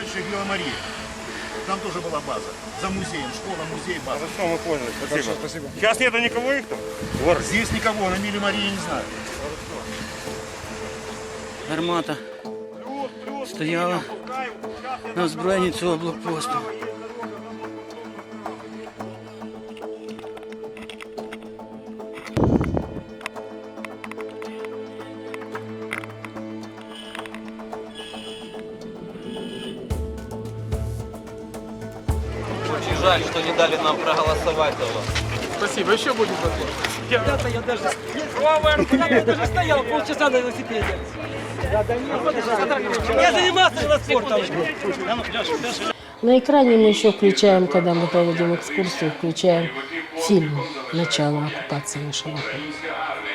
дальше Геомария. Там тоже была база. За музеем, школа, музей, база. Хорошо, мы поняли. Спасибо. Хорошо, спасибо. Сейчас нету никого их там? Воры. Здесь никого, на Миле Марии не знаю. Гармата стояла на озброєнні цього блокпосту. не дали нам проголосовать за вас. Спасибо, еще будет возможность. Когда-то я даже, когда-то я даже стоял полчаса на велосипеде. Я занимался велоспортом. На экране мы еще включаем, когда мы проводим экскурсию, включаем фильм «Начало оккупации нашего города».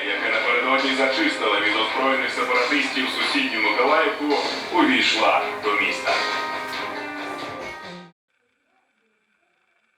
яка напередодні зачистила від озброєних сепаратистів сусідню Миколаївку, увійшла до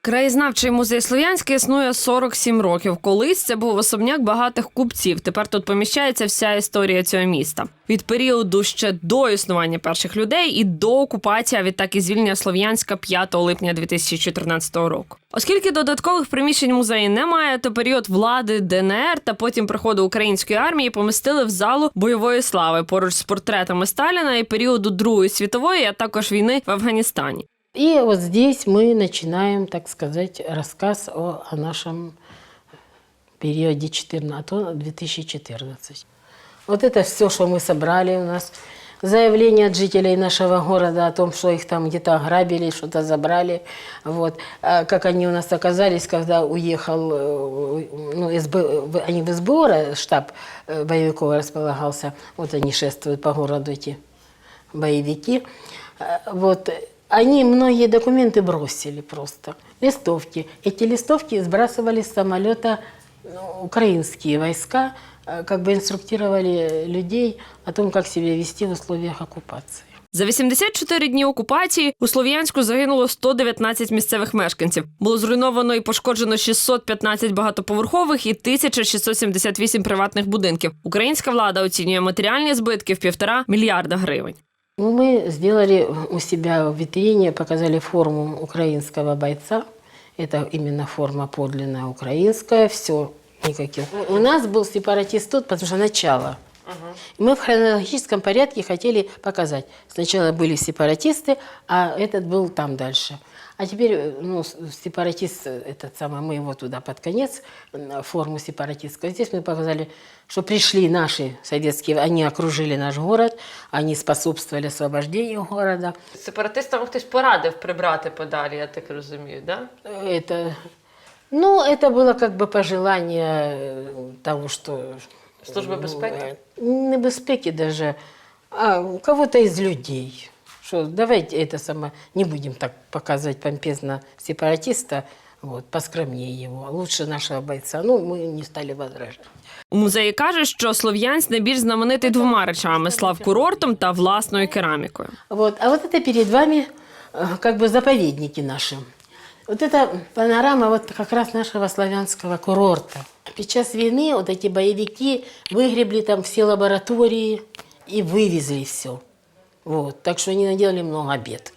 Краєзнавчий музей Слов'янський існує 47 років. Колись це був особняк багатих купців. Тепер тут поміщається вся історія цього міста від періоду ще до існування перших людей і до окупації, а відтак і звільнення Слов'янська 5 липня 2014 року. Оскільки додаткових приміщень музею немає, то період влади ДНР та потім приходу української армії помістили в залу бойової слави поруч з портретами Сталіна і періоду Другої світової, а також війни в Афганістані. И вот здесь мы начинаем, так сказать, рассказ о, о нашем периоде 14, а то 2014. Вот это все, что мы собрали у нас. Заявление от жителей нашего города о том, что их там где-то ограбили, что-то забрали. Вот. А как они у нас оказались, когда уехал, э, ну, СБ, они в СБО, штаб э, боевиков располагался. Вот они шествуют по городу, эти боевики. Э, Вот. Они многие документы бросили просто. Листовки. Эти листовки сбрасывали с самолета ну, украинские войска, э, как бы инструктировали людей о том, как себя вести в условиях оккупации. За 84 дні окупації у Слов'янську загинуло 119 місцевих мешканців. Було зруйновано і пошкоджено 615 багатоповерхових і 1678 приватних будинків. Українська влада оцінює матеріальні збитки в півтора мільярда гривень. Ну, мы сделали у себя в витрине, показали форму украинского бойца. Это именно форма подлинная украинская, все, никаких. У нас был сепаратист тут, потому что начало. Мы в хронологическом порядке хотели показать. Сначала были сепаратисты, а этот был там дальше. А теперь, э, ну, с- сепаратист, э, этот самый, мы его туда под конец, м, форму сепаратистскую. Здесь мы показали, что пришли наши советские, они окружили наш город, они способствовали освобождению города. Сепаратистам хтось порадив прибрати подалі, я так розумію, да? Это, ну, это было как бы пожелание э, того, что... Служби ну, безпеки? э, Не безпеки даже, а у кого-то из людей. Что давайте это само, не будем так показывать помпезно сепаратиста, вот, поскромнее его, лучше нашего бойца. Ну, мы не стали возражать. У музеї каже, що Слов'янськ найбільш знаменитий двома речами слав курортом та власною керамікою. Вот. А вот это перед вами э, как бы заповедники наши. Вот это панорама вот как раз нашего славянского курорта. Під час війни вот эти боевики выгребли там все лаборатории и вывезли все. Вот. Так что они наделали много бед.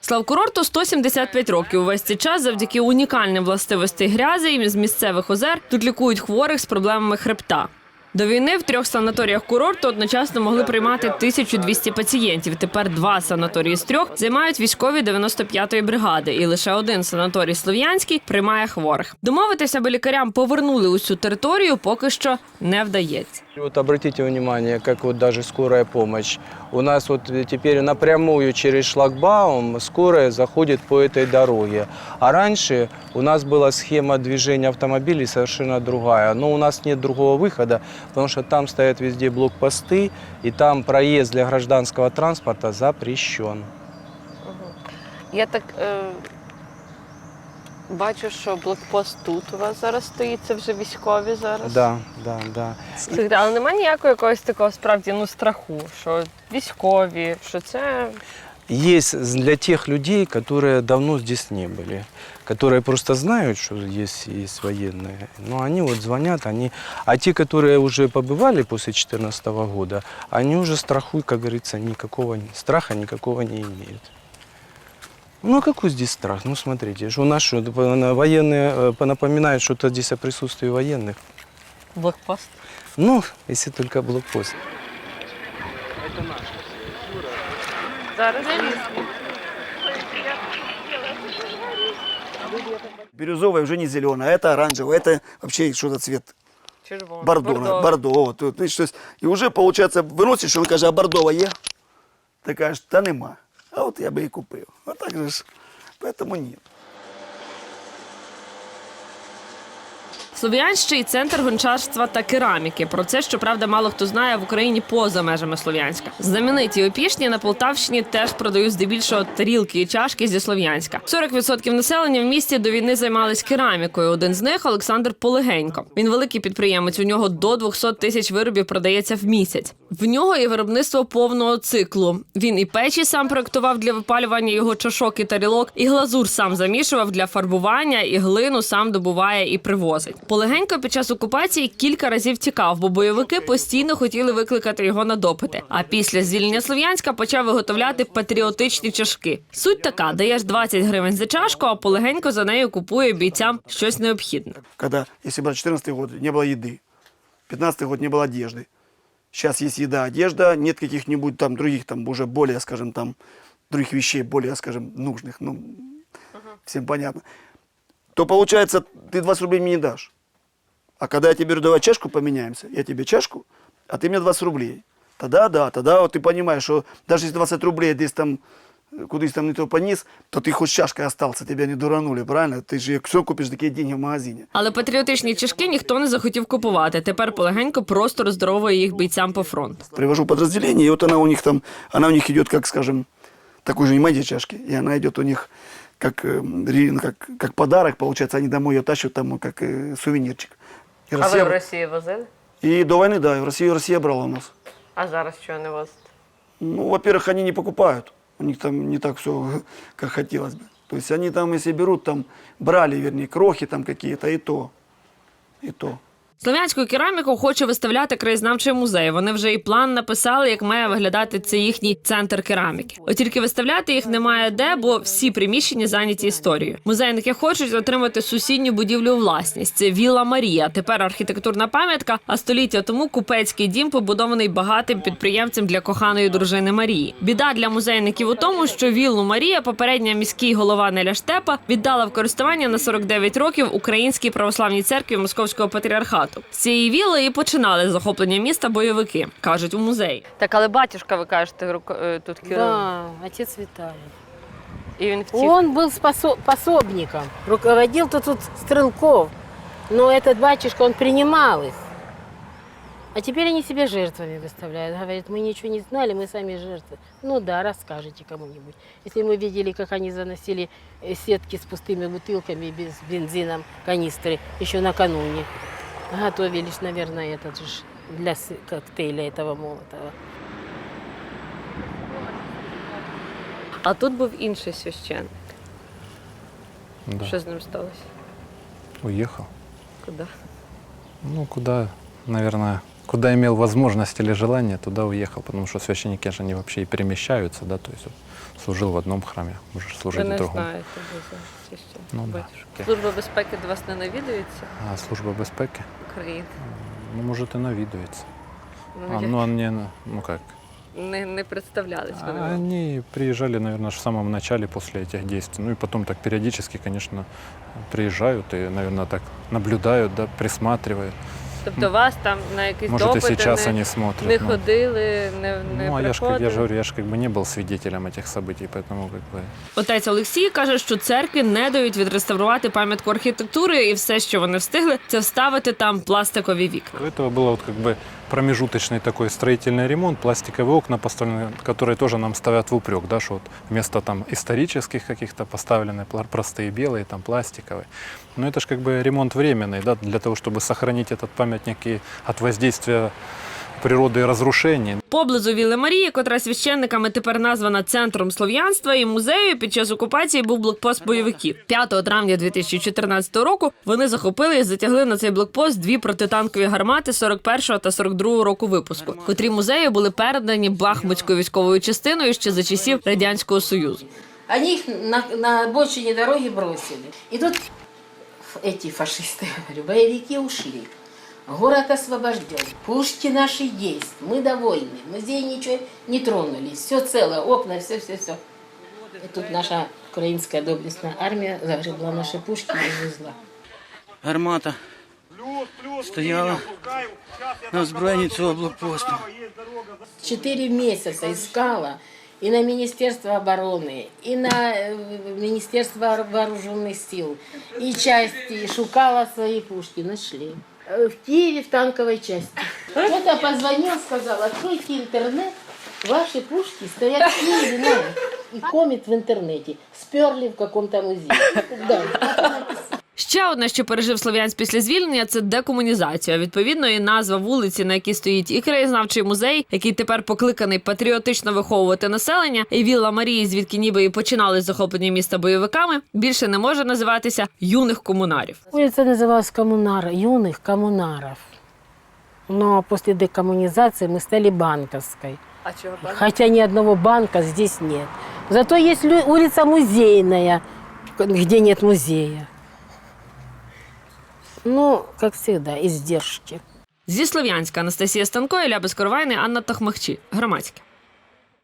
Славкурорту 175 років. Увесь цей час завдяки унікальним властивостей грязи з місцевих озер тут лікують хворих з проблемами хребта. До війни в трьох санаторіях курорту одночасно могли приймати 1200 пацієнтів. Тепер два санаторії з трьох займають військові 95-ї бригади, і лише один санаторій Слов'янський приймає хворих. Домовитися, аби лікарям повернули усю територію, поки що не вдається. Вот обратите внимание, как вот даже скорая помощь. У нас вот теперь напрямую через шлагбаум скорая заходит по этой дороге. А раньше у нас была схема движения автомобилей совершенно другая. Но у нас нет другого выхода, потому что там стоят везде блокпосты, и там проезд для гражданского транспорта запрещен. Я так е, бачу, що блокпост тут у вас зараз стоїть, це вже військові зараз. Да, да, да. Слухайте, але немає ніякого якогось такого справді ну страху, що військові, що це есть для тех людей, которые давно здесь не были, которые просто знают, что здесь есть военные. Но они вот звонят, они... А те, которые уже побывали после 2014 года, они уже страху, как говорится, никакого страха никакого не имеют. Ну а какой здесь страх? Ну смотрите, что у нас что, военные э, напоминают что-то здесь о присутствии военных. Блокпост. Ну, если только блокпост. Зараз Бирюзовая уже не зеленая, это оранжевая, это вообще что-то цвет червоно. бордо, бордо. вот, вот, видишь, то есть, и уже, получается, виносиш, і каже, а бордова є? Ти кажеш, та нема. А от я би і купив. А так же ж, поэтому ні. Слов'янщий центр гончарства та кераміки. Про це, щоправда, мало хто знає в Україні поза межами Слов'янська. Знамениті опішні на Полтавщині теж продають здебільшого тарілки і чашки зі Слов'янська. 40% населення в місті до війни займались керамікою. Один з них Олександр Полегенько. Він великий підприємець. У нього до 200 тисяч виробів продається в місяць. В нього є виробництво повного циклу. Він і печі сам проектував для випалювання його чашок і тарілок, і глазур сам замішував для фарбування, і глину сам добуває і привозить. Полегенько під час окупації кілька разів тікав, бо бойовики постійно хотіли викликати його на допити. А після звільнення Слов'янська почав виготовляти патріотичні чашки. Суть така: даєш 20 гривень за чашку, а полегенько за нею купує бійцям щось необхідне. Когда, если брать 14 год, не было еды. 15 год не было одежды. Сейчас есть еда, одежда, нет каких-нибудь там других, там уже более, скажем, там, других вещей, более, скажем, нужных, ну, всем понятно. То получается, ты 20 рублей мне не дашь. А когда я тебе говорю, давай чашку поменяемся, я тебе чашку, а ты мне 20 рублей. Тогда да, тогда вот ты понимаешь, что даже если 20 рублей здесь там э, кудись там не то пониз, то ты хоть с чашкой остался, тебя не дуранули, правильно? Ты же все купишь такие деньги в магазине. Але патріотичні чашки ніхто не захотів купувати. Тепер полегенько просто роздоровує їх бійцям по фронту. Привожу подразделение, и вот она у них там, она у них идет, как, скажем, такой же не чашки, и она идет у них как, э, ре- ну, как, как подарок, получается, они домой ее тащат там ну, как э, сувенирчик. И, А ви Россия- в Росії возили? и до войны, да, и в Россию Россия брала у нас. А зараз чого не возите? Ну, во-первых, они не покупают. У них там не так все, как хотелось бы. То есть они там, если берут, там брали, вернее, крохи там какие-то, и то. И то. Слов'янську кераміку хоче виставляти краєзнавчий музей. Вони вже і план написали, як має виглядати цей їхній центр кераміки. От тільки виставляти їх немає де, бо всі приміщення зайняті історією. Музейники хочуть отримати сусідню будівлю власність. Це Віла Марія. Тепер архітектурна пам'ятка. А століття тому купецький дім побудований багатим підприємцем для коханої дружини Марії. Біда для музейників у тому, що віллу Марія, попередня міський голова Неля Штепа, віддала в користування на 49 років Українській православній церкві Московського патріархату З цієї вілли і починали захоплення міста бойовики, кажуть у музеї. Так, але батюшка, ви кажете, руко- е, тут керував. Да, отец Виталий. І він втік. Он был спосо- пособником, руководил-то тут Стрелков. Но этот батюшка, он принимал их. А теперь они себя жертвами выставляют. Говорят, мы ничего не знали, мы сами жертвы. Ну да, расскажите кому-нибудь. Если мы видели, как они заносили э, сетки с пустыми бутылками без бензином, канистры еще накануне. Готовились, наверное, этот же ж для сы- коктейля этого молотого. А тут був інший священник. Да. Що з ним сталося? Уехал. Куди? Ну, куда, наверное, куда имел возможность или желание, туда уехал, потому что священники же они вообще и перемещаются, да, то есть вот служил в одном храме, можешь Ви служить в не другом. знаєте, де за священник. Ну, да. Служба безпеки до вас не навідується А служба безпеки? України. Ну, может, и навидуется. Ну, А, як- ну, они, ну как, не, не представлялись вони. А вам. Они приезжали, наверное, в самом начале после этих действий. Ну и потом так периодически, конечно, приезжают и, наверное, так наблюдают, да, присматривают. Тобто вас там на якісь Может, и допити сейчас не, они смотрят. не ну. ходили, не, не Ну, а я же, как, приходили? я же говорю, я же как бы не был свидетелем этих событий, поэтому как бы... Отець Олексій каже, що церкві не дають відреставрувати пам'ятку архітектури, і все, що вони встигли, це вставити там пластикові вікна. До этого было вот как бы промежуточный такой строительный ремонт, пластиковые окна поставлены, которые тоже нам ставят в упрек, да, что вот вместо там исторических каких-то поставлены пла- простые белые, там пластиковые. Но это же как бы ремонт временный, да, для того, чтобы сохранить этот памятник и от воздействия природы и разрушений. Поблизу Вілли Марії, котра священниками тепер названа центром слов'янства і музею, під час окупації був блокпост бойовиків. 5 травня 2014 року вони захопили і затягли на цей блокпост дві протитанкові гармати 41 та 42 року випуску, котрі музею були передані Бахмутською військовою частиною ще за часів радянського союзу. Они их на, на обочине дороги бросили. И тут ф- эти фашисты, говорю, боевики ушли. Город освобожден. Пушки наши есть. Мы довольны. Музей ничего не тронули. Все цело. Окна, все-все-все. И тут наша украинская доблестная армия загребла наши пушки и увезла. Гармата стояла на озброєнні цього блокпосту. Четыре месяца искала и на Министерство обороны, и на э, Министерство вооруженных сил, и части, шукала свои пушки, нашли. Э, В Киеве в танковой части. Кто-то позвонил, сказал, откройте интернет, ваши пушки стоят в Киеве, на, и комит в интернете. Сперли в каком-то музее. Да. Ще одне, що пережив Слов'янськ після звільнення, це декомунізація. Відповідно, і назва вулиці, на якій стоїть і краєзнавчий музей, який тепер покликаний патріотично виховувати населення, і вілла Марії, звідки ніби і починали захоплення міста бойовиками, більше не може називатися юних комунарів. Улица называлась Коммунар, юных коммунаров. Но после декоммунизации мы стали банковской. А чого Хотя ни одного банка здесь нет. Зато есть лю- улица музейная, где нет музея. Ну, как всегда, іздержки. Зі Слов'янська Анастасія Станко, Ілля Безкорвайний, Анна Тохмахчі. Громадське.